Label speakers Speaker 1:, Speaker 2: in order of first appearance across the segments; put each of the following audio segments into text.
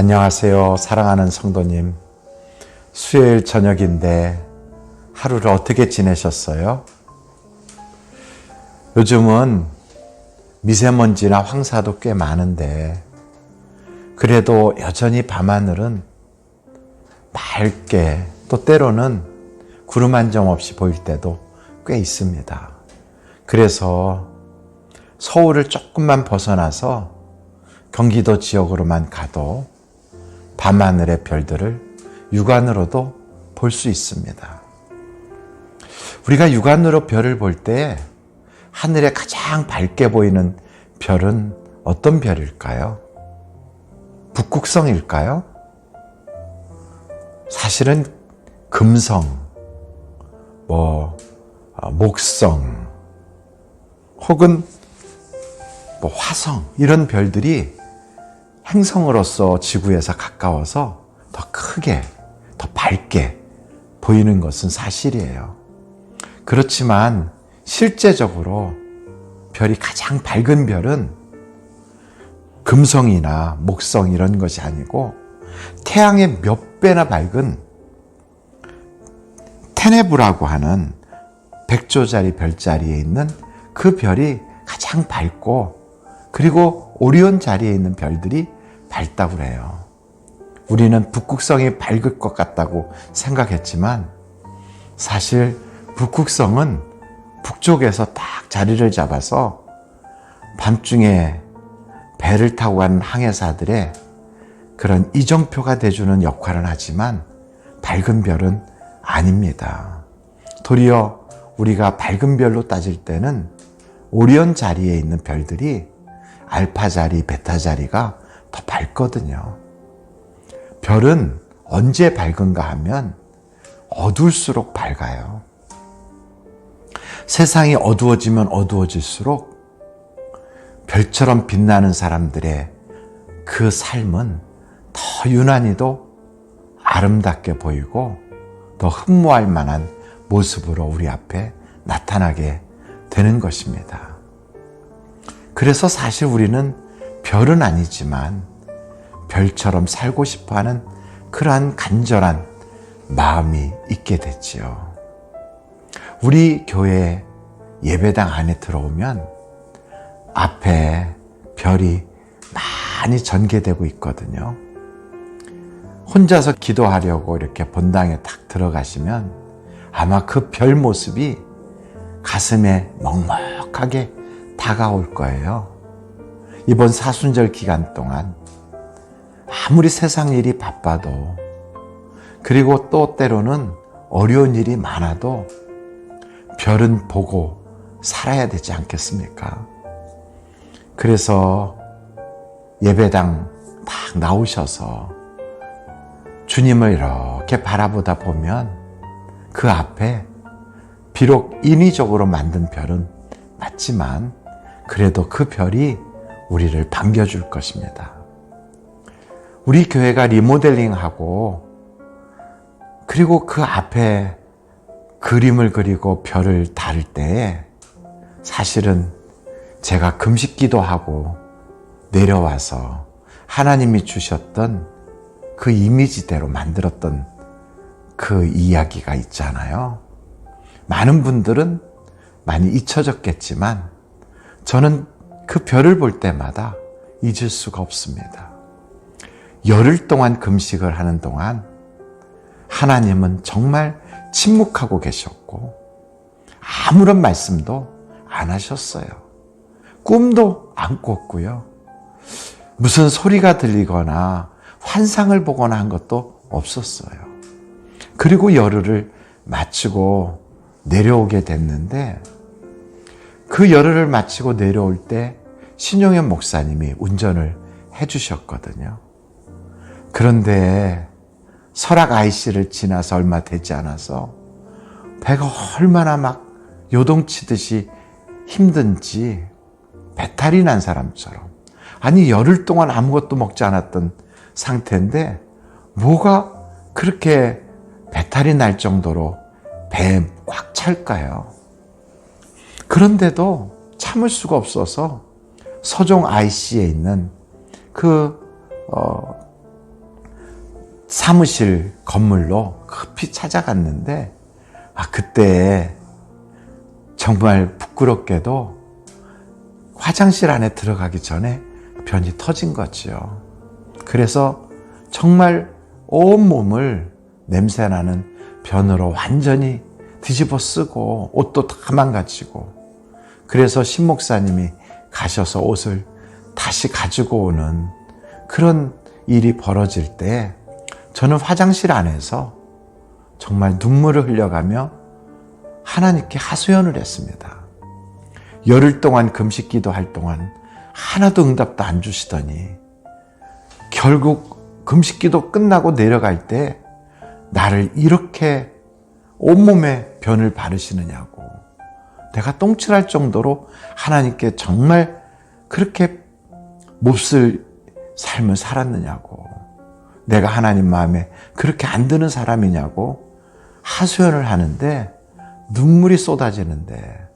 Speaker 1: 안녕하세요. 사랑하는 성도님. 수요일 저녁인데 하루를 어떻게 지내셨어요? 요즘은 미세먼지나 황사도 꽤 많은데 그래도 여전히 밤하늘은 맑게 또 때로는 구름 한 점 없이 보일 때도 꽤 있습니다. 그래서 서울을 조금만 벗어나서 경기도 지역으로만 가도 밤하늘의 별들을 육안으로도 볼 수 있습니다. 우리가 육안으로 별을 볼 때 하늘에 가장 밝게 보이는 별은 어떤 별일까요? 북극성일까요? 사실은 금성, 뭐 어, 목성, 혹은 뭐 화성 이런 별들이 행성으로서 지구에서 가까워서 더 크게, 더 밝게 보이는 것은 사실이에요. 그렇지만 실제적으로 별이 가장 밝은 별은 금성이나 목성 이런 것이 아니고 태양의 몇 배나 밝은 테네브라고 하는 백조짜리 별자리에 있는 그 별이 가장 밝고 그리고 오리온 자리에 있는 별들이 밝다고 그래요. 우리는 북극성이 밝을 것 같다고 생각했지만 사실 북극성은 북쪽에서 딱 자리를 잡아서 밤중에 배를 타고 가는 항해사들의 그런 이정표가 돼주는 역할은 하지만 밝은 별은 아닙니다. 도리어 우리가 밝은 별로 따질 때는 오리온 자리에 있는 별들이 알파 자리, 베타 자리가 더 밝거든요. 별은 언제 밝은가 하면 어두울수록 밝아요. 세상이 어두워지면 어두워질수록 별처럼 빛나는 사람들의 그 삶은 더 유난히도 아름답게 보이고 더 흠모할 만한 모습으로 우리 앞에 나타나게 되는 것입니다. 그래서 사실 우리는 별은 아니지만 별처럼 살고 싶어 하는 그러한 간절한 마음이 있게 됐지요. 우리 교회 예배당 안에 들어오면 앞에 별이 많이 전개되고 있거든요. 혼자서 기도하려고 이렇게 본당에 탁 들어가시면 아마 그 별 모습이 가슴에 먹먹하게 다가올 거예요. 이번 사순절 기간 동안 아무리 세상 일이 바빠도 그리고 또 때로는 어려운 일이 많아도 별은 보고 살아야 되지 않겠습니까? 그래서 예배당 딱 나오셔서 주님을 이렇게 바라보다 보면 그 앞에 비록 인위적으로 만든 별은 맞지만 그래도 그 별이 우리를 반겨줄 것입니다. 우리 교회가 리모델링하고 그리고 그 앞에 그림을 그리고 별을 다룰 때 사실은 제가 금식 기도하고 내려와서 하나님이 주셨던 그 이미지대로 만들었던 그 이야기가 있잖아요. 많은 분들은 많이 잊혀졌겠지만 저는 그 별을 볼 때마다 잊을 수가 없습니다. 열흘 동안 금식을 하는 동안 하나님은 정말 침묵하고 계셨고 아무런 말씀도 안 하셨어요. 꿈도 안 꿨고요. 무슨 소리가 들리거나 환상을 보거나 한 것도 없었어요. 그리고 열흘을 마치고 내려오게 됐는데 그 열흘을 마치고 내려올 때 신용현 목사님이 운전을 해주셨거든요. 그런데 설악 IC를 지나서 얼마 되지 않아서 배가 얼마나 막 요동치듯이 힘든지 배탈이 난 사람처럼 아니 열흘 동안 아무것도 먹지 않았던 상태인데 뭐가 그렇게 배탈이 날 정도로 배에 꽉 찰까요? 그런데도 참을 수가 없어서 서종 IC에 있는 그 어, 사무실 건물로 급히 찾아갔는데, 아, 그때 정말 부끄럽게도 화장실 안에 들어가기 전에 변이 터진 거지요. 그래서 정말 온몸을 냄새나는 변으로 완전히 뒤집어 쓰고 옷도 다 망가지고 그래서 신 목사님이 가셔서 옷을 다시 가지고 오는 그런 일이 벌어질 때 저는 화장실 안에서 정말 눈물을 흘려가며 하나님께 하소연을 했습니다. 열흘 동안 금식 기도할 동안 하나도 응답도 안 주시더니 결국 금식 기도 끝나고 내려갈 때 나를 이렇게 온몸에 변을 바르시느냐고 내가 똥칠할 정도로 하나님께 정말 그렇게 몹쓸 삶을 살았느냐고 내가 하나님 마음에 그렇게 안 드는 사람이냐고 하소연을 하는데 눈물이 쏟아지는데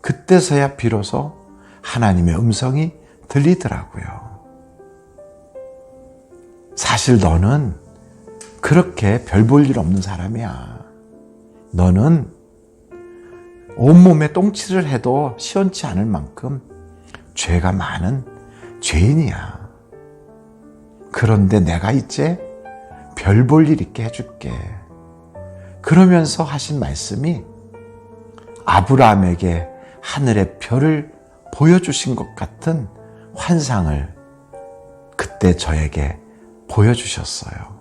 Speaker 1: 그때서야 비로소 하나님의 음성이 들리더라고요. 사실 너는 그렇게 별 볼 일 없는 사람이야. 너는 온몸에 똥칠을 해도 시원치 않을 만큼 죄가 많은 죄인이야. 그런데 내가 이제 별 볼 일 있게 해줄게. 그러면서 하신 말씀이 아브라함에게 하늘의 별을 보여주신 것 같은 환상을 그때 저에게 보여주셨어요.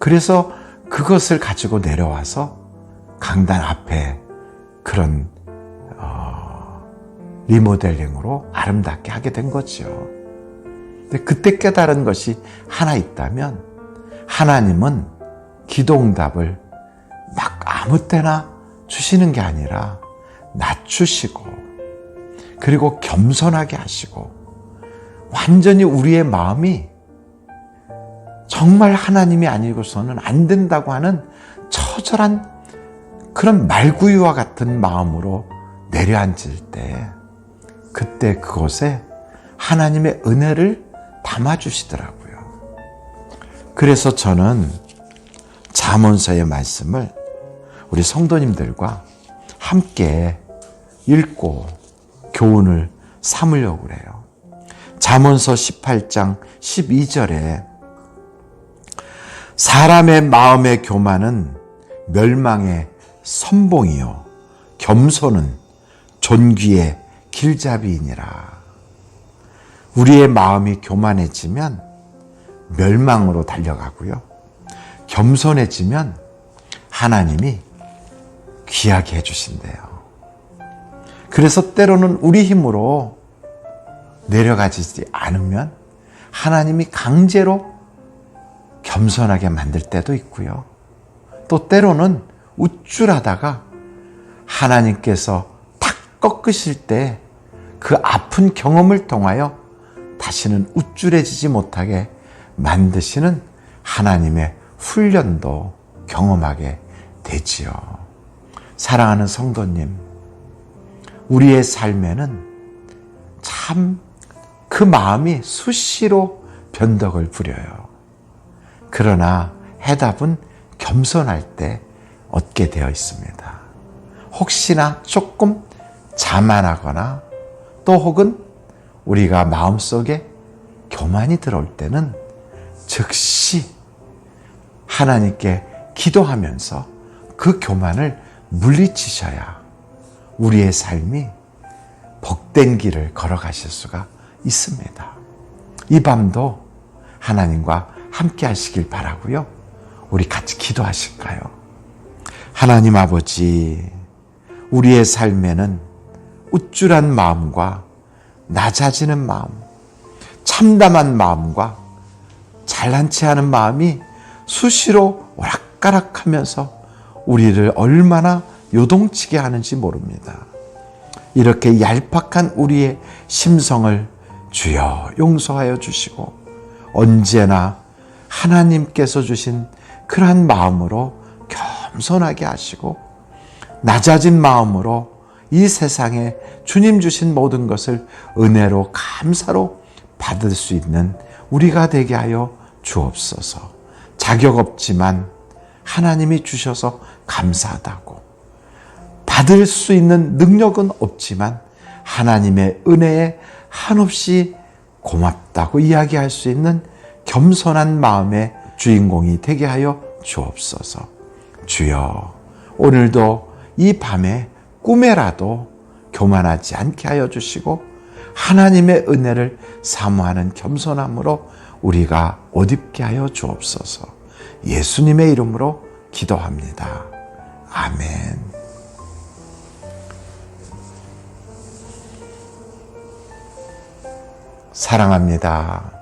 Speaker 1: 그래서 그것을 가지고 내려와서 강단 앞에 그런 어, 리모델링으로 아름답게 하게 된 거죠. 근데 그때 깨달은 것이 하나 있다면 하나님은 기도응답을 막 아무 때나 주시는 게 아니라 낮추시고 그리고 겸손하게 하시고 완전히 우리의 마음이 정말 하나님이 아니고서는 안 된다고 하는 처절한 그런 말구유와 같은 마음으로 내려앉을 때 그때 그곳에 하나님의 은혜를 담아주시더라고요. 그래서 저는 잠언서의 말씀을 우리 성도님들과 함께 읽고 교훈을 삼으려고 그래요. 잠언서 18장 12절에 사람의 마음의 교만은 멸망의 선봉이요 겸손은 존귀의 길잡이이니라. 우리의 마음이 교만해지면 멸망으로 달려가고요. 겸손해지면 하나님이 귀하게 해주신대요. 그래서 때로는 우리 힘으로 내려가지 않으면 하나님이 강제로 겸손하게 만들 때도 있고요. 또 때로는 우쭐하다가 하나님께서 탁 꺾으실 때 그 아픈 경험을 통하여 다시는 우쭐해지지 못하게 만드시는 하나님의 훈련도 경험하게 되지요. 사랑하는 성도님, 우리의 삶에는 참 그 마음이 수시로 변덕을 부려요. 그러나 해답은 겸손할 때 얻게 되어 있습니다. 혹시나 조금 자만하거나 또 혹은 우리가 마음속에 교만이 들어올 때는 즉시 하나님께 기도하면서 그 교만을 물리치셔야 우리의 삶이 복된 길을 걸어가실 수가 있습니다. 이 밤도 하나님과 함께 하시길 바라고요. 우리 같이 기도하실까요? 하나님 아버지, 우리의 삶에는 우쭐한 마음과 낮아지는 마음, 참담한 마음과 잘난 체 하는 마음이 수시로 오락가락 하면서 우리를 얼마나 요동치게 하는지 모릅니다. 이렇게 얄팍한 우리의 심성을 주여 용서하여 주시고 언제나 하나님께서 주신 그러한 마음으로 겸손하게 하시고 낮아진 마음으로 이 세상에 주님 주신 모든 것을 은혜로 감사로 받을 수 있는 우리가 되게 하여 주옵소서. 자격 없지만 하나님이 주셔서 감사하다고 받을 수 있는 능력은 없지만 하나님의 은혜에 한없이 고맙다고 이야기할 수 있는 겸손한 마음의 주인공이 되게 하여 주옵소서. 주여, 오늘도 이 밤에 꿈에라도 교만하지 않게 하여 주시고 하나님의 은혜를 사모하는 겸손함으로 우리가 옷 입게 하여 주옵소서. 예수님의 이름으로 기도합니다. 아멘. 사랑합니다.